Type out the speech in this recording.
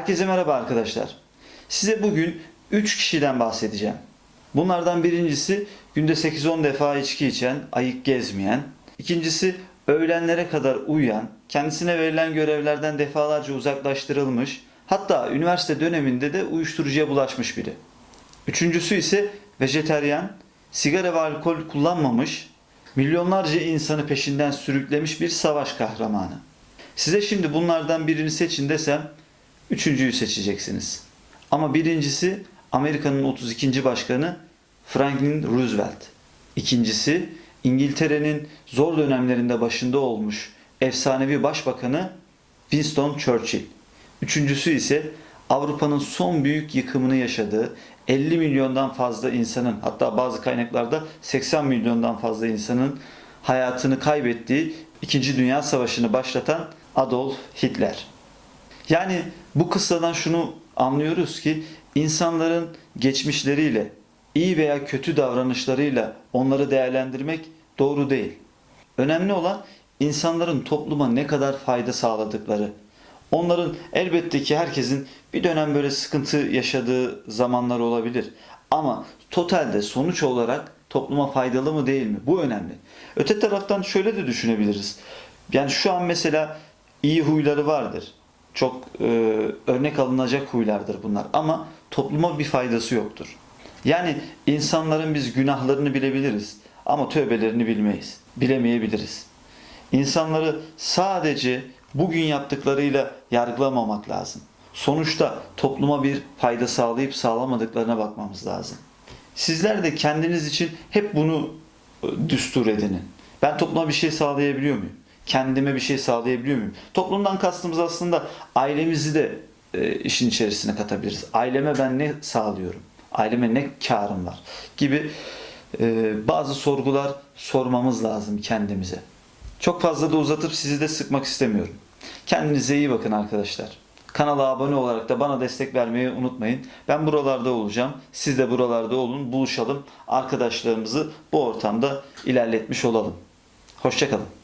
Herkese merhaba arkadaşlar. Size bugün 3 kişiden bahsedeceğim. Bunlardan birincisi günde 8-10 defa içki içen, ayık gezmeyen. İkincisi öğlenlere kadar uyuyan, kendisine verilen görevlerden defalarca uzaklaştırılmış, hatta üniversite döneminde de uyuşturucuya bulaşmış biri. Üçüncüsü ise vejeteryan, sigara ve alkol kullanmamış, milyonlarca insanı peşinden sürüklemiş bir savaş kahramanı. Size şimdi bunlardan birini seçin desem, üçüncüyü seçeceksiniz. Ama birincisi Amerika'nın 32. başkanı Franklin Roosevelt. İkincisi İngiltere'nin zor dönemlerinde başında olmuş efsanevi başbakanı Winston Churchill. Üçüncüsü ise Avrupa'nın son büyük yıkımını yaşadığı 50 milyondan fazla insanın hatta bazı kaynaklarda 80 milyondan fazla insanın hayatını kaybettiği 2. Dünya Savaşı'nı başlatan Adolf Hitler. Yani bu kıssadan şunu anlıyoruz ki insanların geçmişleriyle, iyi veya kötü davranışlarıyla onları değerlendirmek doğru değil. Önemli olan insanların topluma ne kadar fayda sağladıkları. Onların elbette ki herkesin bir dönem böyle sıkıntı yaşadığı zamanlar olabilir. Ama totalde sonuç olarak topluma faydalı mı değil mi? Bu önemli. Öte taraftan şöyle de düşünebiliriz. Yani şu an mesela iyi huyları vardır. Çok e, örnek alınacak huylardır bunlar ama topluma bir faydası yoktur. Yani insanların biz günahlarını bilebiliriz ama tövbelerini bilmeyiz. Bilemeyebiliriz. İnsanları sadece bugün yaptıklarıyla yargılamamak lazım. Sonuçta topluma bir fayda sağlayıp sağlamadıklarına bakmamız lazım. Sizler de kendiniz için hep bunu e, düstur edinin. Ben topluma bir şey sağlayabiliyor muyum? Kendime bir şey sağlayabiliyor muyum? Toplumdan kastımız aslında ailemizi de e, işin içerisine katabiliriz. Aileme ben ne sağlıyorum? Aileme ne karım var? Gibi e, bazı sorgular sormamız lazım kendimize. Çok fazla da uzatıp sizi de sıkmak istemiyorum. Kendinize iyi bakın arkadaşlar. Kanala abone olarak da bana destek vermeyi unutmayın. Ben buralarda olacağım. Siz de buralarda olun. Buluşalım. Arkadaşlarımızı bu ortamda ilerletmiş olalım. Hoşçakalın.